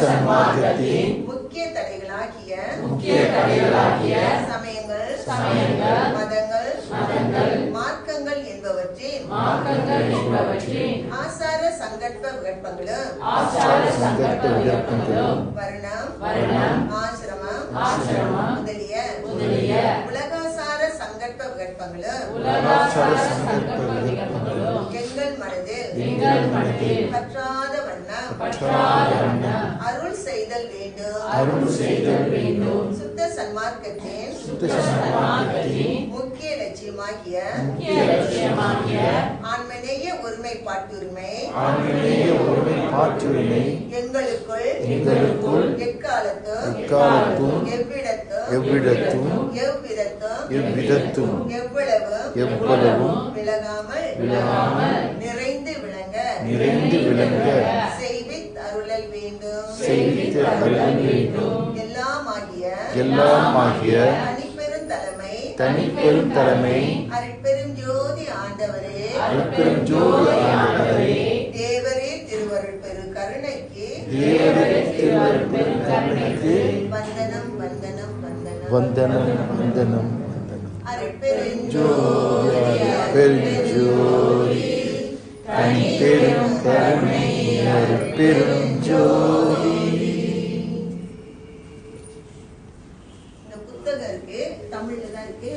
சன்மார்க்கத்தின் முக்கிய தடைகளாகிய முக்கிய தடைகளாகிய சமயங்கள் சமயங்கள் மதங்கள் மதங்கள் மார்க்கங்கள் என்பவற்றின் மார்க்கங்கள் என்பவற்றின் ஆசார சங்கற்ப விகற்பங்களும் ஆசார சங்கற்ப விகற்பங்களும் வர்ணம் வர்ணம் ஆசிரமம் ஆசிரமம் முதலிய முதலிய உலகாசார சங்கட்ப விகற்பங்களும் உலகாசார சங்கற்ப விகற்பங்களும் எங்கள் மனதில் எங்கள் மனதில் பற்றா அருள் செய்தல் வேண்டும். அருள் செய்தல் வேண்டும். சுத்த சன்மார்க்கத்தின் சுத்த சன்மார்க்கத்தின் முக்கிய லட்சியமாகிய முக்கிய லட்சியமாகிய ஆன்மநேய ஒருமைப்பாட்டுரிமை ஆன்மீக ஒருமைப்பாட்டுரிமை எங்களுக்குள் எங்களுக்குள் எக்காலத்தும் எக்காலத்தும் எவ்விடத்தும் எவ்விடத்தும் எவ்விதத்தும் எவ்விதத்தும் எவ்வளவும் எவ்வளவும் விலகாமல் விலகாமல் நிறைந்து விளங்க. நிறைந்து விளங்க. அருள் வேண்டும் எல்லாமாகிய எல்லாமாகிய தனிப்பெரும் தலைமை தனிப்பெரும் தலைமை அருட்பெரும் ஜோதி ஆண்டவரே அருட்பெரும் ஜோதி ஆண்டவரே தேவரே திருவருள் பெரு கருணைக்கு தேவரே திருவருள் பெரும் கருணைக்கு வந்தனம் வந்தனம் வந்தனம். வந்தனம் வந்தனம் அருட்பெருஞ்சோதி பெருஞ்சோதி தனி பெரும் ஜோதி இந்த புத்தகம் இருக்கு தமிழ்ல தான் இருக்கு.